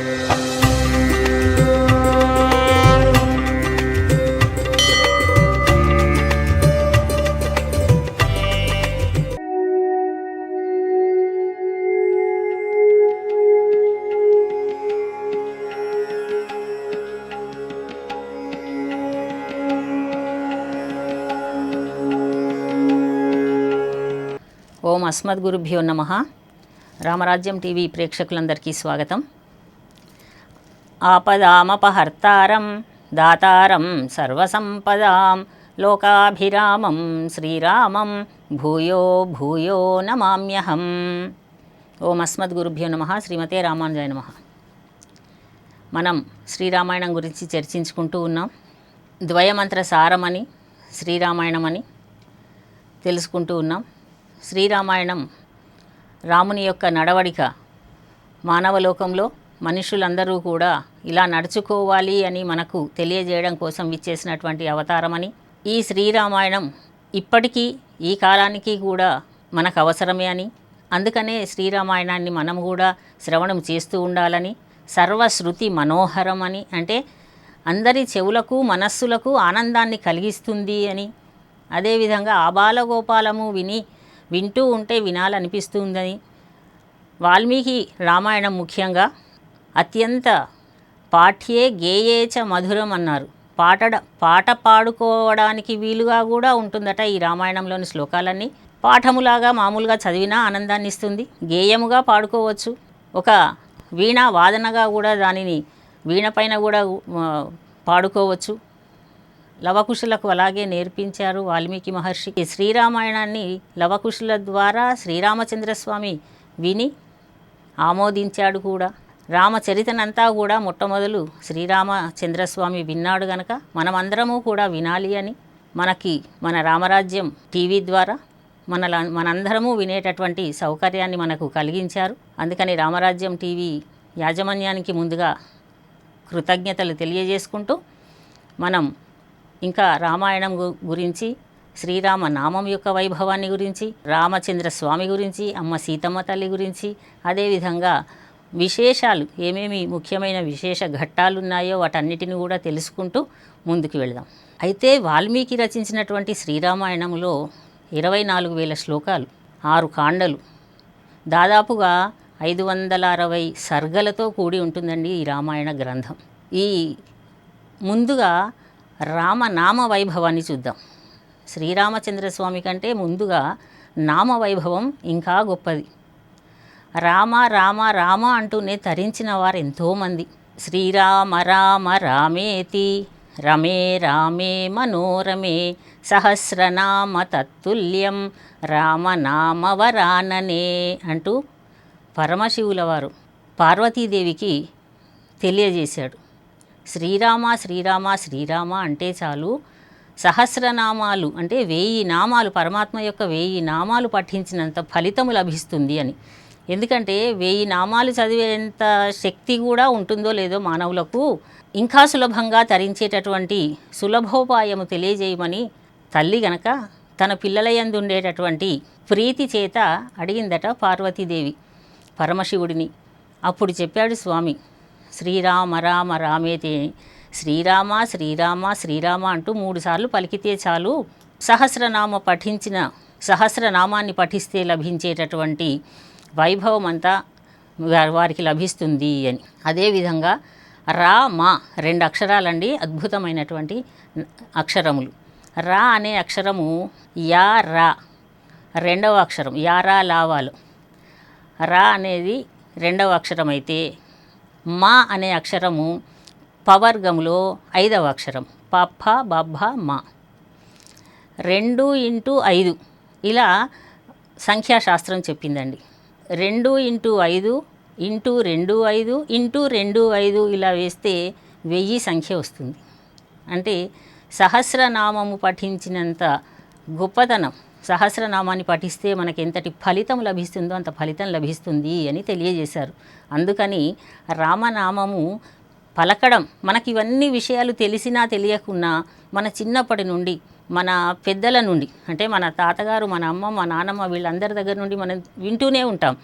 ఓం అస్మద్ గురుభ్యో నమ. రామరాజ్యం టీవీ ప్రేక్షకులందరికీ స్వాగతం. ఆపదామపహర్తారం దాతారం సర్వసంపదాం లోకాభిరామం శ్రీరామం భూయో భూయో నమామ్యహం. ఓం అస్మద్గురుభ్యో నమ శ్రీమతే రామానుజాయ నమ. మనం శ్రీరామాయణం గురించి చర్చించుకుంటూ ఉన్నాం. ద్వయమంత్ర సారమని శ్రీరామాయణమని తెలుసుకుంటూ ఉన్నాం. శ్రీరామాయణం రాముని యొక్క నడవడిక మానవలోకంలో మనుషులందరూ కూడా ఇలా నడుచుకోవాలి అని మనకు తెలియజేయడం కోసం ఇచ్చేసినటువంటి అవతారమని ఈ శ్రీరామాయణం ఇప్పటికీ ఈ కాలానికి కూడా మనకు అవసరమే అని. అందుకనే శ్రీరామాయణాన్ని మనం కూడా శ్రవణం చేస్తూ ఉండాలని సర్వశ్రుతి మనోహరం అని. అంటే అందరి చెవులకు మనస్సులకు ఆనందాన్ని కలిగిస్తుంది అని. అదేవిధంగా ఆబాలగోపాలము విని వింటూ ఉంటే వినాలనిపిస్తుందని వాల్మీకి రామాయణం ముఖ్యంగా అత్యంత పాఠ్యే గేయే చ మధురం అన్నారు. పాటడ పాట పాడుకోవడానికి వీలుగా కూడా ఉంటుందట ఈ రామాయణంలోని శ్లోకాలన్నీ. పాఠములాగా మామూలుగా చదివినా ఆనందాన్ని ఇస్తుంది గేయముగా పాడుకోవచ్చు. ఒక వీణ వాదనగా కూడా దానిని వీణపైన కూడా పాడుకోవచ్చు. లవకుశులకు అలాగే నేర్పించారు వాల్మీకి మహర్షి. శ్రీరామాయణాన్ని లవకుశుల ద్వారా శ్రీరామచంద్రస్వామి విని ఆమోదించాడు కూడా. రామచరితనంతా కూడా మొట్టమొదలు శ్రీరామచంద్రస్వామి విన్నాడు గనక మనమందరము కూడా వినాలి అని. మనకి మన రామరాజ్యం టీవీ ద్వారా మన మనందరము వినేటటువంటి సౌకర్యాన్ని మనకు కలిగించారు. అందుకని రామరాజ్యం టీవీ యాజమాన్యానికి ముందుగా కృతజ్ఞతలు తెలియజేసుకుంటూ మనం ఇంకా రామాయణం గు- గురించి శ్రీరామ నామం యొక్క వైభవాన్ని గురించి రామచంద్ర స్వామి గురించి అమ్మ సీతమ్మ తల్లి గురించి అదేవిధంగా విశేషాలు ఏమేమి ముఖ్యమైన విశేష ఘట్టాలు ఉన్నాయో వాటన్నిటిని కూడా తెలుసుకుంటూ ముందుకు వెళదాం. అయితే వాల్మీకి రచించినటువంటి శ్రీరామాయణంలో ఇరవై నాలుగు వేల శ్లోకాలు ఆరు కాండలు దాదాపుగా ఐదు వందల అరవై సర్గలతో కూడి ఉంటుందండి ఈ రామాయణ గ్రంథం. ఈ ముందుగా రామనామ వైభవాన్ని చూద్దాం. శ్రీరామచంద్రస్వామి కంటే ముందుగా నామ వైభవం ఇంకా గొప్పది. రామ రామ రామ అంటూనే తరించిన వారు ఎంతోమంది శ్రీరామ రామ రామేతి. రమే రామే మనోరమే. సహస్రనామ తత్తుల్యం. రామనామవరాననే అంటూ పరమశివుల వారు పార్వతీదేవికి తెలియజేశాడు. శ్రీరామ శ్రీరామ శ్రీరామ అంటే చాలు. సహస్రనామాలు అంటే వెయ్యి నామాలు పరమాత్మ యొక్క వెయ్యి నామాలు పఠించినంత ఫలితము లభిస్తుంది అని. ఎందుకంటే వెయ్యి నామాలు చదివేంత శక్తి కూడా ఉంటుందో లేదో మానవులకు ఇంకా సులభంగా తరించేటటువంటి సులభోపాయము తెలియజేయమని తల్లి గనక తన పిల్లలయందు ఉండేటటువంటి ప్రీతి చేత అడిగిందట పార్వతీదేవి పరమశివుడిని. అప్పుడు చెప్పాడు స్వామి శ్రీరామ రామ రామేతే శ్రీరామ శ్రీరామ శ్రీరామ అంటూ మూడుసార్లు పలికితే చాలు. సహస్రనామ పఠించిన సహస్రనామాన్ని పఠిస్తే లభించేటటువంటి వైభవం అంతా వారికి లభిస్తుంది అని. అదేవిధంగా రా మా రెండు అక్షరాలండి అద్భుతమైనటువంటి అక్షరములు. రా అనే అక్షరము యా రా. రెండవ అక్షరం యారా లావాలు రా అనేది రెండవ అక్షరం అయితే మా అనే అక్షరము పవర్గములో ఐదవ అక్షరం పప్ప బబ్బ మా. రెండు ఇంటూ ఐదు. ఇలా సంఖ్యాశాస్త్రం చెప్పిందండి. రెండు ఇంటూ ఐదు ఇంటూ రెండు ఐదు ఇంటూ రెండు ఐదు ఇలా వేస్తే వెయ్యి సంఖ్య వస్తుంది. అంటే సహస్రనామము పఠించినంత గొప్పతనం సహస్రనామాన్ని పఠిస్తే మనకి ఎంతటి ఫలితం లభిస్తుందో అంత ఫలితం లభిస్తుంది అని తెలియజేశారు. అందుకని రామనామము పలకడం మనకి ఇవన్నీ విషయాలు తెలిసినా తెలియకున్నా మన చిన్నప్పటి నుండి మన పెద్దల నుండి అంటే మన తాతగారు మన అమ్మ మా నాన్నమ్మ వీళ్ళందరి దగ్గర నుండి మనం వింటూనే ఉంటాం.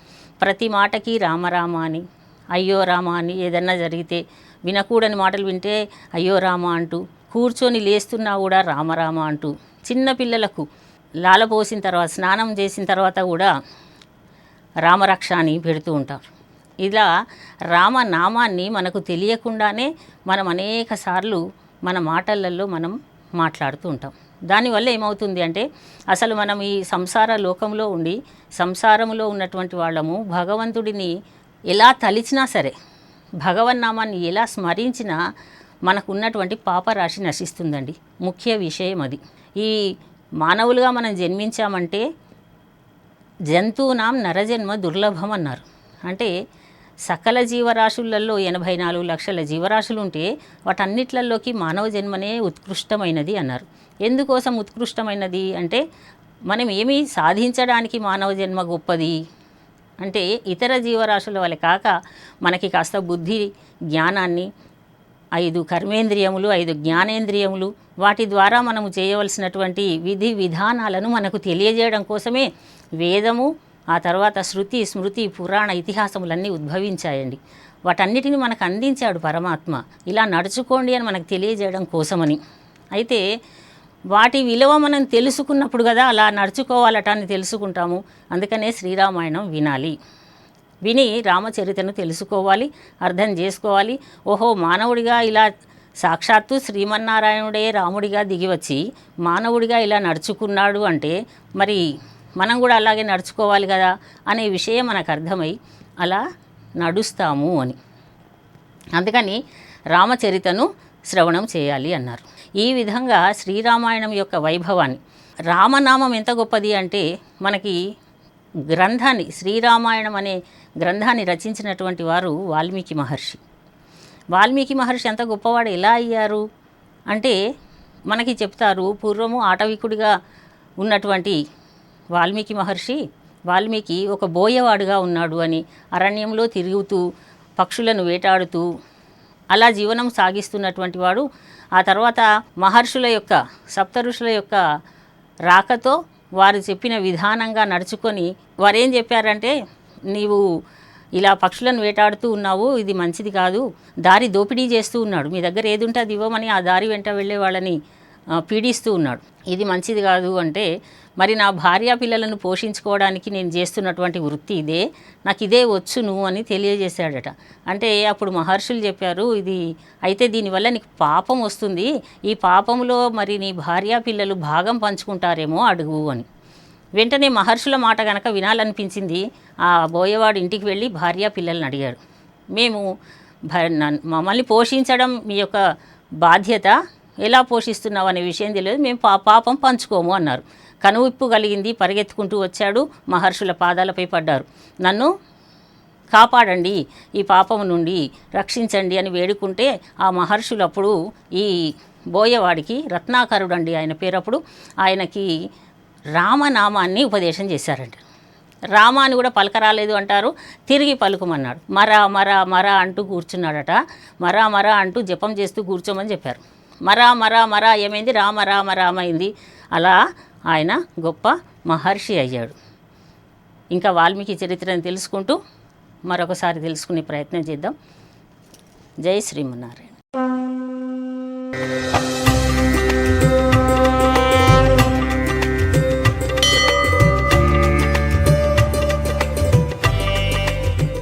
ప్రతి మాటకి రామరామ అని అయ్యో రామ అని ఏదన్నా జరిగితే వినకూడని మాటలు వింటే అయ్యో రామ అంటూ కూర్చొని లేస్తున్నా కూడా రామరామ అంటూ చిన్న పిల్లలకు లాలపోసిన తర్వాత స్నానం చేసిన తర్వాత కూడా రామరక్ష అని పెడుతూ ఉంటారు ఇలా రామనామాన్ని మనకు తెలియకుండానే మనం అనేక సార్లు మన మాటలలో మనం మాట్లాడుతూ ఉంటాం. దానివల్ల ఏమవుతుంది అంటే అసలు మనం ఈ సంసార లోకంలో ఉండి సంసారంలో ఉన్నటువంటి వాళ్ళము భగవంతుడిని ఎలా తలిచినా సరే భగవన్నామాన్ని ఎలా స్మరించినా మనకు ఉన్నటువంటి పాపరాశి నశిస్తుందండి. ముఖ్య విషయం అది. ఈ మానవులుగా మనం జన్మించామంటే జంతువునాం నరజన్మ దుర్లభం అన్నారు. అంటే సకల జీవరాశులలో ఎనభై నాలుగు లక్షల జీవరాశులు ఉంటే వాటన్నిట్లలోకి మానవ జన్మనే ఉత్కృష్టమైనది అన్నారు. ఎందుకోసం ఉత్కృష్టమైనది అంటే మనం ఏమి సాధించడానికి మానవ జన్మ గొప్పది? అంటే ఇతర జీవరాశుల వల్ల కాక మనకి కాస్త బుద్ధి జ్ఞానాన్ని ఐదు కర్మేంద్రియములు ఐదు జ్ఞానేంద్రియములు వాటి ద్వారా మనము చేయవలసినటువంటి విధి విధానాలను మనకు తెలియజేయడం కోసమే వేదము ఆ తర్వాత శృతి స్మృతి పురాణ ఇతిహాసములన్నీ ఉద్భవించాయండి. వాటన్నిటిని మనకు అందించాడు పరమాత్మ. ఇలా నడుచుకోండి అని మనకు తెలియజేయడం కోసమని. అయితే వాటి విలువ మనం తెలుసుకున్నప్పుడు కదా అలా నడుచుకోవాలట అని తెలుసుకుంటాము. అందుకనే శ్రీరామాయణం వినాలి. విని రామచరితను తెలుసుకోవాలి అర్థం చేసుకోవాలి. ఓహో మానవుడిగా ఇలా సాక్షాత్తు శ్రీమన్నారాయణుడే రాముడిగా దిగివచ్చి మానవుడిగా ఇలా నడుచుకున్నాడు అంటే మరి మనం కూడా అలాగే నడుచుకోవాలి కదా అనే విషయం మనకు అర్థమై అలా నడుస్తాము అని. అందుకని రామచరితను శ్రవణం చేయాలి అన్నారు. ఈ విధంగా శ్రీరామాయణం యొక్క వైభవాన్ని రామనామం ఎంత గొప్పది అంటే మనకి గ్రంథాన్ని శ్రీరామాయణం అనే గ్రంథాన్ని రచించినటువంటి వారు వాల్మీకి మహర్షి. వాల్మీకి మహర్షి ఎంత గొప్పవాడు ఎలా అయ్యారు? అంటే మనకి చెప్తారు పూర్వము ఆటవికుడిగా ఉన్నటువంటి వాల్మీకి మహర్షి వాల్మీకి ఒక బోయవాడుగా ఉన్నాడు అని అరణ్యంలో తిరుగుతూ పక్షులను వేటాడుతూ అలా జీవనం సాగిస్తున్నటువంటి వాడు. ఆ తర్వాత మహర్షుల యొక్క సప్త ఋషుల యొక్క రాకతో వారు చెప్పిన విధానంగా నడుచుకొని వారు ఏం చెప్పారంటే నీవు ఇలా పక్షులను వేటాడుతూ ఉన్నావు ఇది మంచిది కాదు. దారి దోపిడీ చేస్తూ ఉన్నాడు. మీ దగ్గర ఏది ఉంటే అది ఇవ్వమని ఆ దారి వెంట వెళ్ళే వాళ్ళని పీడిస్తూ ఉన్నాడు. ఇది మంచిది కాదు అంటే మరి నా భార్య పిల్లలను పోషించుకోవడానికి నేను చేస్తున్నటువంటి వృత్తి ఇదే నాకు ఇదే వచ్చును అని తెలియజేశాడట. అంటే అప్పుడు మహర్షులు చెప్పారు ఇది అయితే దీనివల్ల నీకు పాపం వస్తుంది ఈ పాపంలో మరి నీ భార్య పిల్లలు భాగం పంచుకుంటారేమో అడుగు అని. వెంటనే మహర్షుల మాట గనక వినాలనిపించింది ఆ బోయవాడు ఇంటికి వెళ్ళి భార్య పిల్లల్ని అడిగాడు. మేము భ- నన్- మమ్మల్ని పోషించడం మీ యొక్క బాధ్యత ఎలా పోషిస్తున్నావు అనే విషయం తెలియదు. మేము పా పాపం పంచుకోము అన్నారు. కనువిప్పు కలిగింది పరిగెత్తుకుంటూ వచ్చాడు. మహర్షుల పాదాలపై పడ్డారు. నన్ను కాపాడండి ఈ పాపము నుండి రక్షించండి అని వేడుకుంటే ఆ మహర్షులు అప్పుడు ఈ బోయవాడికి రత్నాకరుడండి ఆయన పేరప్పుడు ఆయనకి రామనామాన్ని ఉపదేశం చేశారంట. రామ అని కూడా పలకరాలేదు అంటారు. తిరిగి పలుకుమన్నాడు. మరా మరా మరా అంటూ కూర్చున్నాడట. మరా మరా అంటూ జపం చేస్తూ కూర్చోమని చెప్పారు. మరా మరా మరా ఏమైంది? రామ రామ రామైంది అలా ఆయన గొప్ప మహర్షి అయ్యాడు. ఇంకా వాల్మీకి చరిత్రను తెలుసుకుంటూ మరొకసారి తెలుసుకునే ప్రయత్నం చేద్దాం. జై శ్రీమన్నారాయణ.